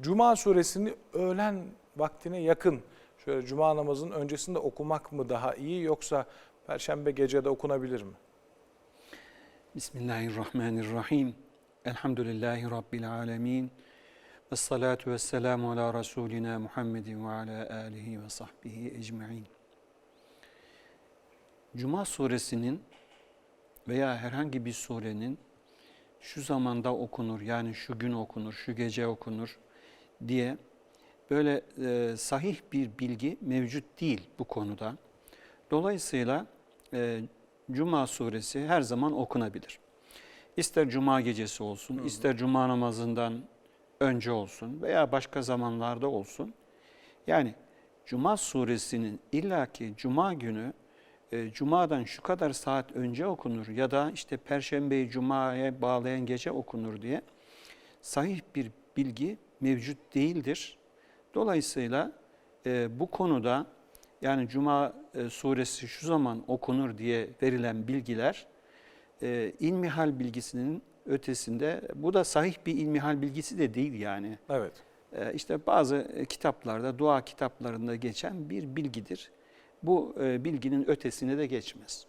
Cuma suresini öğlen vaktine yakın şöyle cuma namazının öncesinde okumak mı daha iyi yoksa perşembe gecede okunabilir mi? Bismillahirrahmanirrahim. Elhamdülillahi Rabbil alemin. Ve salatu ala Resulina Muhammedin ve ala alihi ve sahbihi ecma'in. Cuma suresinin veya herhangi bir surenin şu zamanda okunur yani şu gün okunur, şu gece okunur diye böyle e, sahih bir bilgi mevcut değil bu konuda. Dolayısıyla e, Cuma suresi her zaman okunabilir. İster Cuma gecesi olsun, ister Cuma namazından önce olsun veya başka zamanlarda olsun. Yani Cuma suresinin illaki Cuma günü e, Cuma'dan şu kadar saat önce okunur ya da işte Perşembeyi Cuma'ya bağlayan gece okunur diye sahih bir bilgi mevcut değildir. Dolayısıyla e, bu konuda yani Cuma e, suresi şu zaman okunur diye verilen bilgiler e, ilmihal bilgisinin ötesinde bu da sahih bir ilmihal bilgisi de değil yani. Evet. E, işte bazı e, kitaplarda, dua kitaplarında geçen bir bilgidir. Bu e, bilginin ötesine de geçmez.